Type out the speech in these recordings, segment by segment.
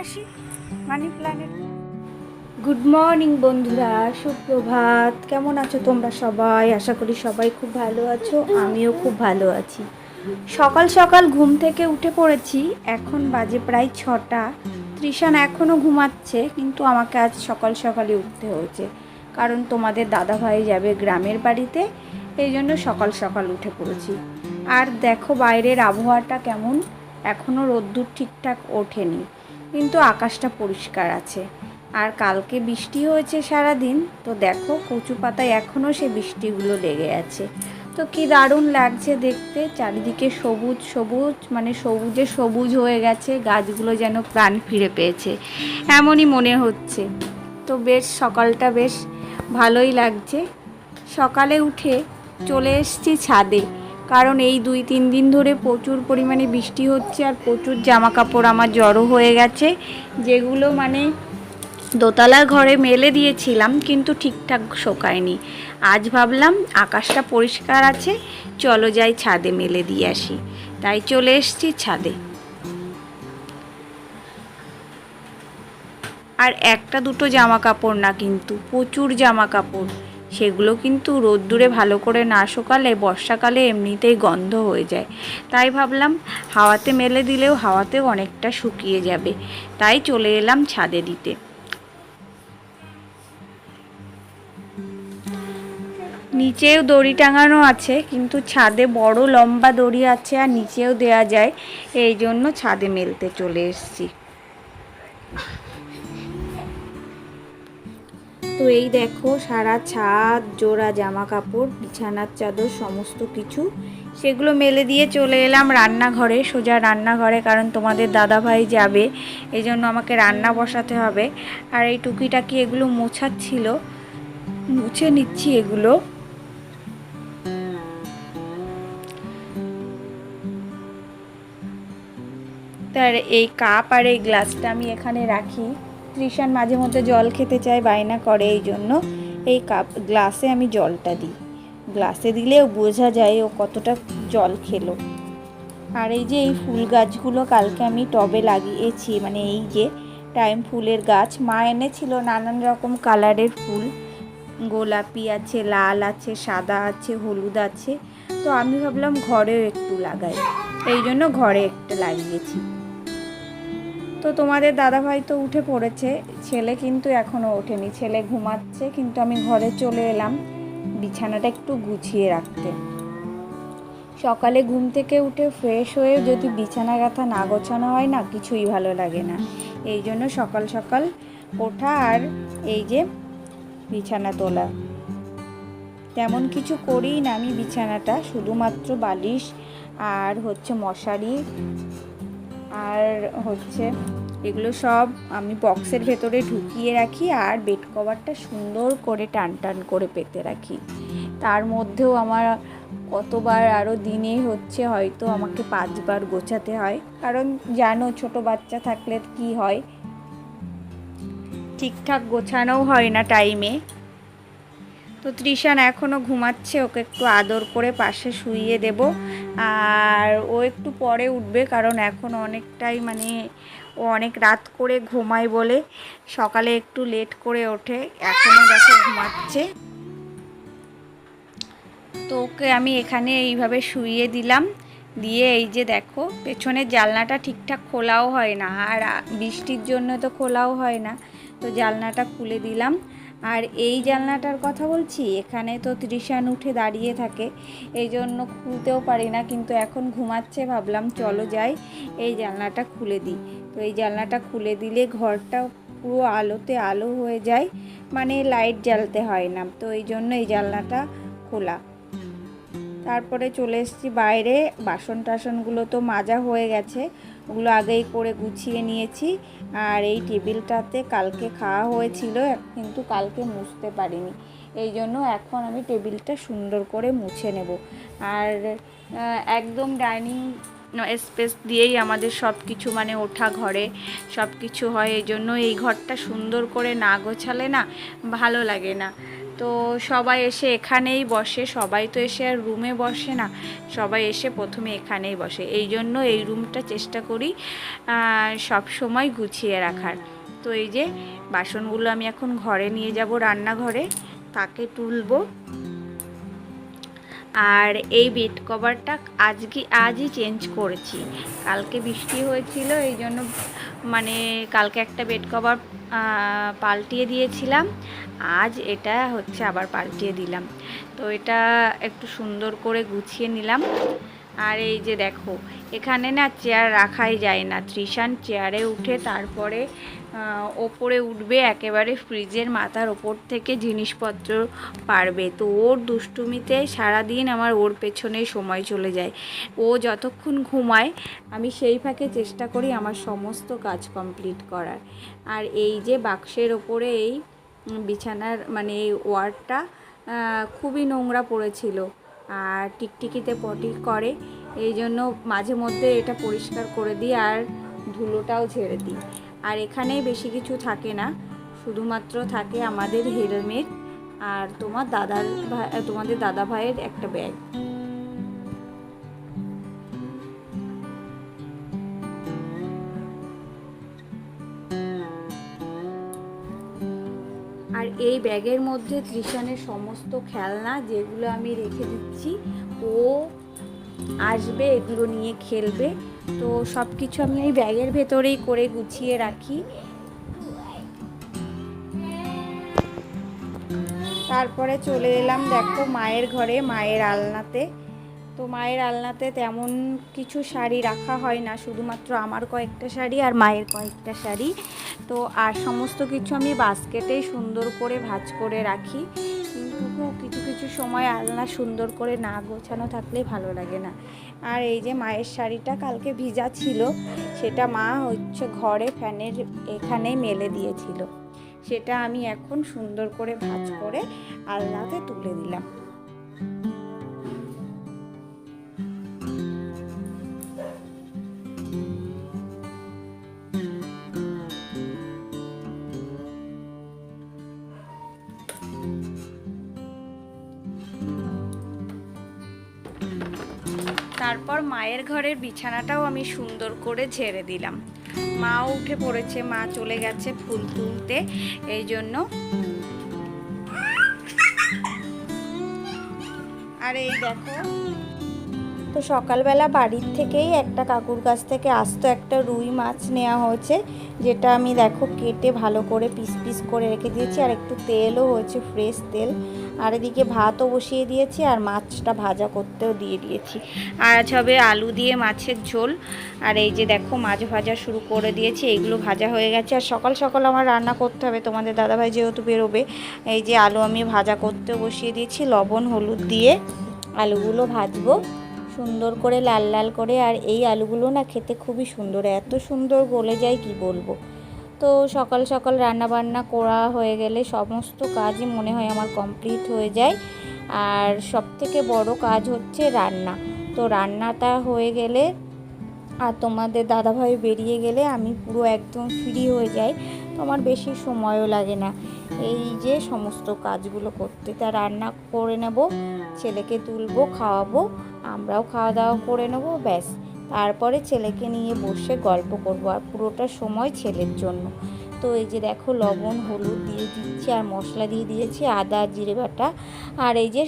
আসি? মানি প্ল্যান্টের good morning বন্ধুরা। সুপ্রভাত। কেমন আছো তোমরা সবাই? আশা করি সবাই খুব ভালো আছো। আমিও খুব ভালো আছি। সকাল সকাল ঘুম থেকে উঠে পড়েছি। এখন বাজে প্রায় ছটা। ত্রিশান এখনও ঘুমাচ্ছে, কিন্তু আমাকে আজ সকাল সকালে উঠতে হয়েছে। কারণ তোমাদের দাদাভাই যাবে গ্রামের বাড়িতে, এই জন্য সকাল সকাল উঠে পড়েছি। আর দেখো বাইরের আবহাওয়াটা কেমন? এখনও রোদ্দুর ঠিকঠাক ওঠেনি। কিন্তু আকাশটা পরিষ্কার আছে। আর কালকে বৃষ্টি হয়েছে সারা দিন তো দেখো কচু পাতায় এখনও সে বৃষ্টিগুলো লেগে আছে। তো কি দারুণ লাগছে দেখতে, চারিদিকে সবুজ সবুজ মানে সবুজে সবুজ হয়ে গেছে, গাছগুলো যেন প্রাণ ফিরে পেয়েছে, এমনই মনে হচ্ছে। তো বেশ, সকালটা বেশ ভালোই লাগছে। সকালে উঠে চলে এসেছি ছাদে। কারণ এই দুই তিন দিন ধরে প্রচুর পরিমাণে বৃষ্টি হচ্ছে আর প্রচুর জামা কাপড় আমার জড়ো হয়ে গেছে, যেগুলো মানে দোতলার ঘরে মেলে দিয়েছিলাম কিন্তু ঠিকঠাক শোকায়নি। আজ ভাবলাম আকাশটা পরিষ্কার আছে, চলো যাই ছাদে মেলে দিয়ে আসি। তাই চলে এসেছি ছাদে। আর একটা দুটো জামা কাপড় না কিন্তু, প্রচুর জামা কাপড় সেগুলো কিন্তু রোদ্দুরে ভালো করে না শুকালে বর্ষাকালে এমনিতেই গন্ধ হয়ে যায়। তাই ভাবলাম হাওয়াতে মেলে দিলেও হাওয়াতেও অনেকটা শুকিয়ে যাবে। তাই চলে এলাম ছাদে দিতে। নিচেও দড়ি টাঙানো আছে, কিন্তু ছাদে বড় লম্বা দড়ি আছে আর নিচেও দেয়া যায়। এই জন্য ছাদে মেলতে চলে এসেছি। তো এই দেখো, সারা ছাদ, জোড়া জামা কাপড় বিছানার চাদর, সমস্ত কিছু। সেগুলো মেলে দিয়ে চলে এলাম রান্নাঘরে, সোজা রান্নাঘরে, কারণ তোমাদের দাদাভাই যাবে। এই জন্য আমাকে রান্না বসাতে হবে। আর এই টুকিটাকি এগুলো মোছাচ্ছিল মুছে নিচ্ছি এগুলো। তার এই কাপ আর এই গ্লাসটা আমি এখানে রাখি। ত্রিশান মাঝে মধ্যে জল খেতে চায়, বায়না করে এই জন্য এই কাপ, গ্লাসে আমি জলটা দিই। গ্লাসে দিলেও বোঝা যায় ও কতটা জল খেলো। আর এই যে এই ফুল গাছগুলো কালকে আমি টবে লাগিয়েছি মানে এই যে টাইম ফুলের গাছ, মা এনেছিল নানান রকম কালারের ফুল। গোলাপি আছে, লাল আছে, সাদা আছে, হলুদ আছে। তো আমি ভাবলাম ঘরেও একটু লাগাই। এই জন্য ঘরে একটা লাগিয়েছি। তো তোমাদের দাদাভাই তো উঠে পড়েছে। ছেলে কিন্তু এখনও ওঠেনি। ছেলে ঘুমাচ্ছে, কিন্তু আমি ঘরে চলে এলাম বিছানাটা একটু গুছিয়ে রাখতে। সকালে ঘুম থেকে উঠে ফ্রেশ হয়ে যদি বিছানা গাথা না গোছানো হয় না, কিছুই ভালো লাগে না। এই জন্য সকাল সকাল ওঠা আর এই যে বিছানা তোলা। তেমন কিছু করি না আমি বিছানাটা, শুধুমাত্র বালিশ আর হচ্ছে মশারি আর হচ্ছে এগুলো সব আমি বক্সের ভেতরে ঢুকিয়ে রাখি আর বেড কভারটা সুন্দর করে টান টান করে পেতে রাখি। তার মধ্যেও আমার কতবার আরও দিনে হচ্ছে হয়তো আমাকে পাঁচবার গোছাতে হয়। কারণ জানো ছোট বাচ্চা থাকলে কি হয়? ঠিকঠাক গোছানোও হয় না টাইমে তো ত্রিশান এখনও ঘুমাচ্ছে, ওকে একটু আদর করে পাশে শুইয়ে দেব। আর ও একটু পরে উঠবে, কারণ এখন অনেকটাই মানে ও অনেক রাত করে ঘুমায় বলে। সকালে একটু লেট করে ওঠে এখনও দেখো ঘুমাচ্ছে। তো ওকে আমি এখানে এইভাবে শুইয়ে দিলাম, দিয়ে এই যে দেখো, পেছনের জালনাটা ঠিকঠাক খোলাও হয় না, আর বৃষ্টির জন্য তো খোলাও হয় না। তো জালনাটা খুলে দিলাম। আর এই জানলাটার কথা বলছি, এখানে তো ত্রিশান উঠে দাঁড়িয়ে থাকে, এই জন্য খুলতেও পারি না, কিন্তু এখন ঘুমাচ্ছে ভাবলাম চলো যাই, এই জানলাটা খুলে দিই। তো এই জানলাটা খুলে দিলে ঘরটা পুরো আলোতে আলো হয়ে যায় মানে লাইট জ্বালতে হয় না, তো এই জন্য এই জানলাটা খোলা। তারপরে চলে এসেছি বাইরে বাসন টাসনগুলো তো মাজা হয়ে গেছে ওগুলো আগেই করে গুছিয়ে নিয়েছি। আর এই টেবিলটাতে কালকে খাওয়া হয়েছিল, কিন্তু কালকে মুছতে পারিনি। এই জন্য এখন আমি টেবিলটা সুন্দর করে মুছে নেব। আর একদম ডাইনিং স্পেস দিয়েই আমাদের সব কিছু মানে ওঠা ঘরে সব কিছু হয়। এই জন্য এই ঘরটা সুন্দর করে না গোছালে না ভালো লাগে না। তো সবাই এসে এখানেই বসে, সবাই তো এসে আর রুমে বসে না, সবাই এসে প্রথমে এখানেই বসে। এই জন্য এই রুমটা চেষ্টা করি সব সময় গুছিয়ে রাখার। তো এই যে বাসনগুলো আমি এখন ঘরে নিয়ে যাব রান্নাঘরে, তাকে তুলবো। আর এই বেড কভারটা আজকে, আজই চেঞ্জ করেছি। কালকে বৃষ্টি হয়েছিল, এই জন্য মানে কালকে একটা বেড কভার পাল্টিয়ে দিয়েছিলাম। আজ এটা হচ্ছে আবার পাল্টিয়ে দিলাম। তো এটা একটু সুন্দর করে গুছিয়ে নিলাম। আর এই যে দেখো, এখানে না চেয়ার রাখাই যায় না। ত্রিশান চেয়ারে উঠে তারপরে ওপরে উঠবে একেবারে ফ্রিজের মাথার ওপর থেকে জিনিসপত্র পারবে। তো ওর দুষ্টুমিতে সারাদিন আমার ওর পেছনে সময় চলে যায়। ও যতক্ষণ ঘুমায়, আমি সেই ফাঁকে চেষ্টা করি আমার সমস্ত কাজ কমপ্লিট করার। আর এই যে বাক্সের ওপরে এই বিছানার মানে এই ওয়ার্ডটা খুবই নোংরা পড়েছিল আর টিকটিকিতে পটি করে। এই জন্য মাঝে মধ্যে এটা পরিষ্কার করে দিই আর ধুলোটাও ঝেড়ে দিই। আর এখানে বেশি কিছু থাকে না। শুধুমাত্র থাকে আমাদের হেলমেট আর তোমার দাদার ভাই, তোমাদের দাদা ভাইয়ের একটা ব্যাগ। আর এই ব্যাগের মধ্যে ত্রিশানের সমস্ত খেলনা যেগুলো আমি রেখে দিচ্ছি, ও আসবে, এগুলো নিয়ে খেলবে। তো সব কিছু আমি এই ব্যাগের ভেতরেই করে গুছিয়ে রাখি। তারপরে চলে এলাম দেখো মায়ের ঘরে, মায়ের আলনাতে। তো মায়ের আলনাতে তেমন কিছু শাড়ি রাখা হয় না, শুধুমাত্র আমার কয়েকটা শাড়ি আর মায়ের কয়েকটা শাড়ি। তো আর সমস্ত কিছু আমি বাস্কেটেই সুন্দর করে ভাঁজ করে রাখি। কিছু কিছু সময় আলনা সুন্দর করে না গোছানো থাকলে ভালো লাগে না। আর এই যে মায়ের শাড়িটা কালকে ভিজা ছিল সেটা মা হচ্ছে ঘরে ফ্যানের এখানে মেলে দিয়েছিল। সেটা আমি এখন সুন্দর করে ভাজ করে আলনাতে তুলে দিলাম। মায়ের ঘরের বিছানাটাও আমি সুন্দর করে ঝেড়ে দিলাম। মাও উঠে পড়েছে, মা চলে গেছে ফুল তুলতে, এই জন্য। আর এই দেখো তো সকালবেলা বাড়ির থেকেই একটা কাকুর কাছ থেকে আস্ত একটা রুই মাছ নেওয়া হয়েছে, যেটা আমি দেখো কেটে ভালো করে পিস পিস করে রেখে দিয়েছি, আর একটু তেলও হয়েছে, ফ্রেশ তেল। আর এদিকে ভাতও বসিয়ে দিয়েছি, আর মাছটা ভাজা করতেও দিয়ে দিয়েছি। আর আজ হবে আলু দিয়ে মাছের ঝোল। আর এই যে দেখো মাছ ভাজা শুরু করে দিয়েছি এইগুলো ভাজা হয়ে গেছে। আর সকাল সকাল আমার রান্না করতে হবে, তোমাদের দাদাভাই যেহেতু বেরোবে, এই যে আলু আমি ভাজা করতেও বসিয়ে দিয়েছি, লবণ, হলুদ দিয়ে আলুগুলো ভাজবো। সুন্দর করে, লাল লাল করে, আর এই আলুগুলো না খেতে খুবই সুন্দর। এত সুন্দর গলে যায়, কি বলব? তো সকাল সকাল রান্না বান্না করা হয়ে গেলে সমস্ত কাজই মনে হয় আমার কমপ্লিট হয়ে যায়। আর সব থেকে বড় কাজ হচ্ছে রান্না। তো রান্নাটা হয়ে গেলে, আর তোমাদের দাদাভাই বেরিয়ে গেলে আমি পুরো একদম ফ্রি হয়ে যাই। আমার বেশি সময়ও লাগে না। এই যে সমস্ত কাজগুলো করতে, তা রান্না করে নেব, ছেলেকে তুলবো, খাওয়াবো, আমরাও খাওয়া দাওয়া করে নেব, ব্যাস। তারপরে ছেলেকে নিয়ে বসে গল্প করব, আর পুরোটা সময় ছেলের জন্য। তো এই যে দেখো, লবণ, হলুদ দিয়ে দিচ্ছি, আর মশলা দিয়ে দিয়েছি, আদা, জিরে বাটা। আর এই যে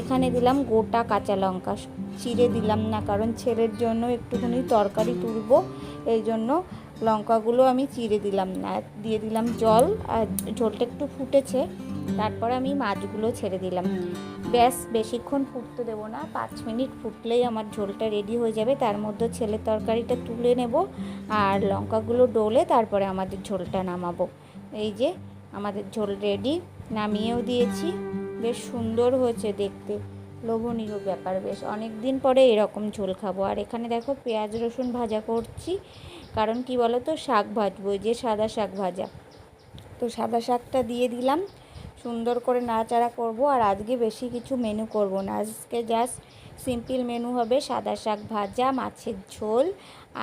এখানে দিলাম গোটা কাঁচা লঙ্কা। চিড়ে দিলাম না, কারণ ছেলের জন্য একটুখানি তরকারি তুলবো, এই জন্য লঙ্কাগুলো আমি চিড়ে দিলাম না দিয়ে দিলাম জল, আর ঝোলটা একটু ফুটেছে, তারপরে আমি মাছগুলো ছেড়ে দিলাম। ব্যাস, বেশিক্ষণ ফুটতে দেবো না, পাঁচ মিনিট ফুটলেই আমার ঝোলটা রেডি হয়ে যাবে। তার মধ্যে ছেলের তরকারিটা তুলে নেব, আর লঙ্কাগুলো ডলে তারপরে আমাদের ঝোলটা নামাবো। এই যে, আমাদের ঝোল রেডি নামিয়েও দিয়েছি, বেশ সুন্দর হয়েছে দেখতে। লোভনীয় ব্যাপার বেশ। অনেক দিন পরে এরকম ঝোল খাব। আর এখানে দেখো পেঁয়াজ রসুন ভাজা করছি। কারণ কি বলো তো শাক ভাজবো যে সাদা শাক ভাজা। তো সাদা শাকটা দিয়ে দিলাম। সুন্দর করে নাড়াচাড়া করব। আর আজকে বেশি কিছু মেনু করব না। আজকে জাস্ট সিম্পল মেনু হবে সাদা শাক ভাজা, মাছের ঝোল,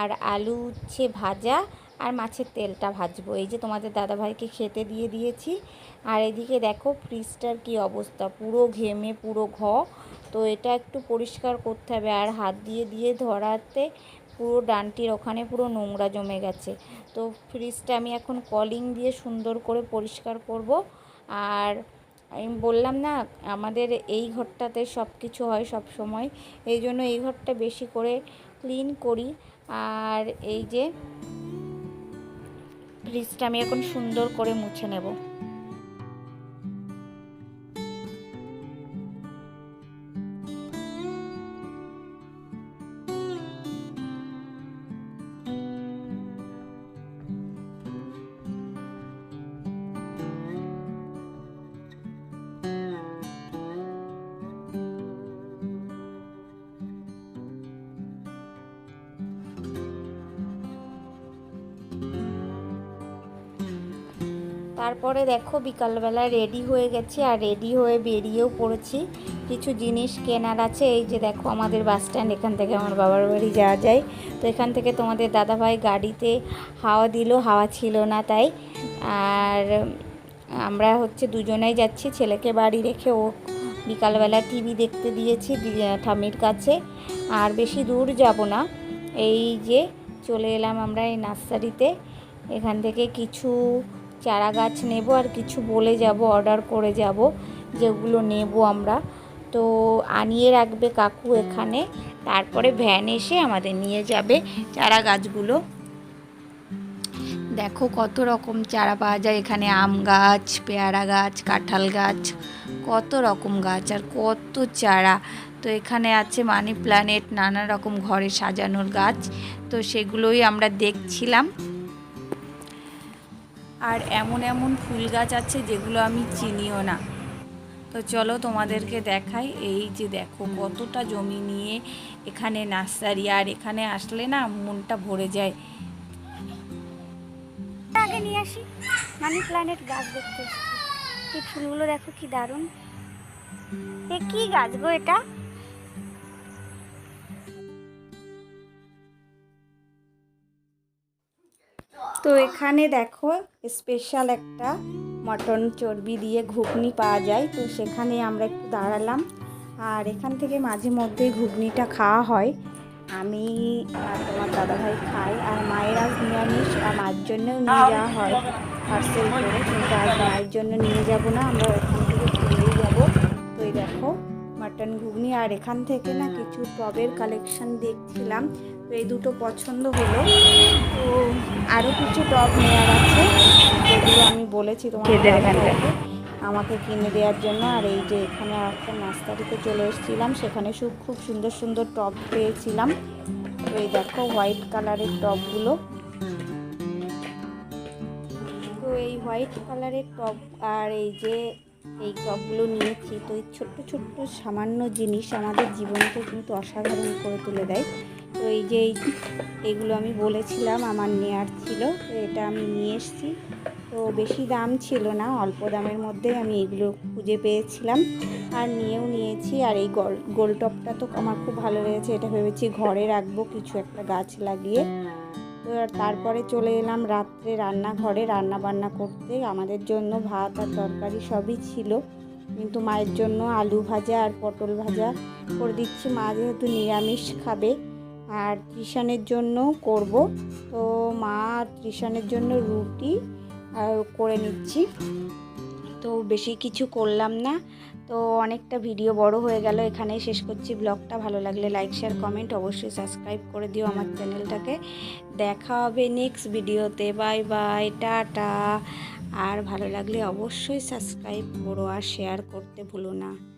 আর আলু উচ্ছে ভাজা আর মাছের তেলটা ভাজবো। এই যে তোমাদের দাদাভাইকে খেতে দিয়ে দিয়েছি। আর এদিকে দেখো ফ্রিজটার কি অবস্থা, পুরো ঘেমে, পুরো ঘ। তো এটা একটু পরিষ্কার করতে হবে। আর হাত দিয়ে দিয়ে ধরাতে পুরো ডানটির ওখানে পুরো নোংরা জমে গেছে। তো ফ্রিজটা আমি এখন কলিং দিয়ে সুন্দর করে পরিষ্কার করব। আর আমি বললাম না, আমাদের এই ঘরটাতে সব কিছু হয় সব সময়। এই জন্য এই ঘরটা বেশি করে ক্লিন করি। আর এই যে ফ্রিজটা আমি এখন সুন্দর করে মুছে নেব। তারপরে দেখো বিকালবেলা রেডি হয়ে গেছি আর রেডি হয়ে বেরিয়েও পড়েছি। কিছু জিনিস কেনার আছে, এই যে দেখো আমাদের বাস স্ট্যান্ড এখান থেকে আমার বাবার বাড়ি যাওয়া যায়। তো এখান থেকে তোমাদের দাদাভাই গাড়িতে হাওয়া দিল, হাওয়া ছিল না তাই। আর আমরা হচ্ছে দুজনেই যাচ্ছি, ছেলেকে বাড়ি রেখে ও বিকালবেলা টিভি দেখতে দিয়েছি ঠামির কাছে। আর বেশি দূর যাব না। এই যে চলে এলাম আমরা এই নার্সারিতে। এখান থেকে কিছু চারা গাছ নেব আর কিছু বলে যাব অর্ডার করে যাব যেগুলো নেব আমরা। তো আনিয়ে রাখবে কাকু এখানে তারপরে ভ্যান এসে আমাদের নিয়ে যাবে চারা গাছগুলো দেখো কত রকম চারা পাওয়া যায় এখানে আম গাছ পেয়ারা গাছ কাঁঠাল গাছ কত রকম গাছ আর কত চারা। তো এখানে আছে মানি প্ল্যানেট নানা রকম ঘরে সাজানোর গাছ তো সেগুলোই আমরা দেখছিলাম। আর এমন এমন ফুল গাছ আছে যেগুলো আমি চিনিও না। তো চলো তোমাদেরকে দেখাই, এই যে দেখো কতটা জমি নিয়ে এখানে নার্সারি, আর এখানে আসলে না মনটা ভরে যায়। আগে নিয়ে আসি। মানি প্ল্যানেট গাছ দেখতে এই ফুলগুলো দেখো কি দারুণ। এ কি গাছ গো এটা? তো এখানে দেখো স্পেশাল একটা মটন চর্বি দিয়ে ঘুগনি পাওয়া যায়। তো সেখানে আমরা একটু দাঁড়ালাম। আর এখান থেকে মাঝে মধ্যেই ঘুগনিটা খাওয়া হয়। আমি আর তোমার দাদাভাই খাই। আর মায়ের আজ নিরামিষ, আর মায়ের জন্যও নিয়ে যাওয়া হয়। পার্সেল করে। কিন্তু আজ মায়ের জন্য নিয়ে যাব না। আমরা এখান থেকে কিনেই যাব। তো এই দেখো, মাটন ঘুগনি। আর এখান থেকে না কিছু টবের কালেকশন দেখছিলাম। তো এই দুটো পছন্দ হলো। তো আরও কিছু টব নেওয়ার আছে যেগুলো আমি বলেছি তোমার আমাকে কিনে দেওয়ার জন্য আর এই যে এখানে একটা নাস্তারিতে চলে এসেছিলাম সেখানে সব খুব সুন্দর সুন্দর টব পেয়েছিলাম। তো এই দেখো হোয়াইট কালারের টবগুলো তো এই হোয়াইট কালারের টব আর এই যে এই টবগুলো নিয়েছি তো এই ছোট্ট ছোট্ট সামান্য জিনিস আমাদের জীবনকে কিন্তু অসাধারণ করে তুলে দেয়। তো এই যে এই এইগুলো আমি বলেছিলাম, আমার নেয়ার ছিল এটা আমি নিয়ে এসেছি। তো বেশি দাম ছিল না, অল্প দামের মধ্যে আমি এগুলো খুঁজে পেয়েছিলাম আর নিয়েও নিয়েছি। আর এই গোল গোল টপটা তো আমার খুব ভালো লেগেছে, এটা ভেবেছি ঘরে রাখব, কিছু একটা গাছ লাগিয়ে। তো তারপরে চলে এলাম রাত্রে রান্নাঘরে রান্না বান্না করতে। আমাদের জন্য ভাত আর তরকারি সবই ছিল, কিন্তু মায়ের জন্য আলু ভাজা আর পটল ভাজা করে দিচ্ছি। মা যেহেতু নিরামিষ খাবে আর ত্রিশানের জন্য করব। তো মা ত্রিশানের জন্য রুটি আর করে নিচ্ছি। তো বেশি কিছু করলাম না। তো অনেকটা ভিডিও বড় হয়ে গেল, এখানেই শেষ করছি ব্লগটা। ভালো লাগলে লাইক, শেয়ার, কমেন্ট, অবশ্যই সাবস্ক্রাইব করে দিও আমার চ্যানেলটাকে। দেখা হবে নেক্সট ভিডিওতে। Bye bye, tata. আর ভালো লাগলে অবশ্যই সাবস্ক্রাইব করো আর শেয়ার করতে ভুলো না।